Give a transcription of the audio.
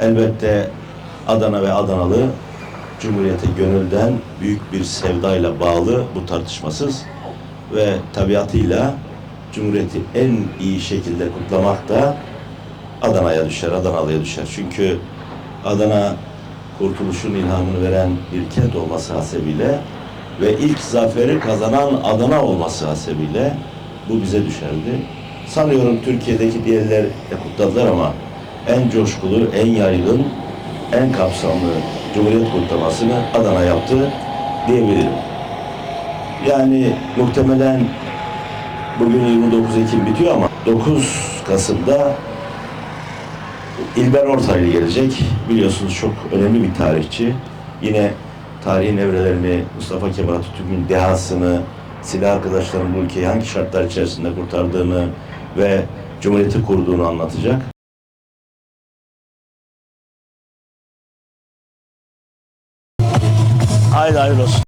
Elbette Adana ve Adanalı Cumhuriyete gönülden büyük bir sevdayla bağlı bu tartışmasız ve tabiatıyla Cumhuriyeti en iyi şekilde kutlamak da Adana'ya düşer, Adanalı'ya düşer. Çünkü Adana kurtuluşun ilhamını veren bir kent olması hasebiyle ve ilk zaferi kazanan Adana olması hasebiyle bu bize düşerdi. Sanıyorum Türkiye'deki diğerler kutladılar ama en coşkulu, en yaygın, en kapsamlı Cumhuriyet kutlamasını Adana yaptı diyebilirim. Yani muhtemelen bugün 29 Ekim bitiyor ama 9 Kasım'da İlber Ortaylı gelecek. Biliyorsunuz çok önemli bir tarihçi. Yine tarihin evrelerini, Mustafa Kemal Atatürk'ün dehasını, silah arkadaşların bu ülkeyi hangi şartlar içerisinde kurtardığını ve Cumhuriyeti kurduğunu anlatacak. Haydi hayırlı olsun.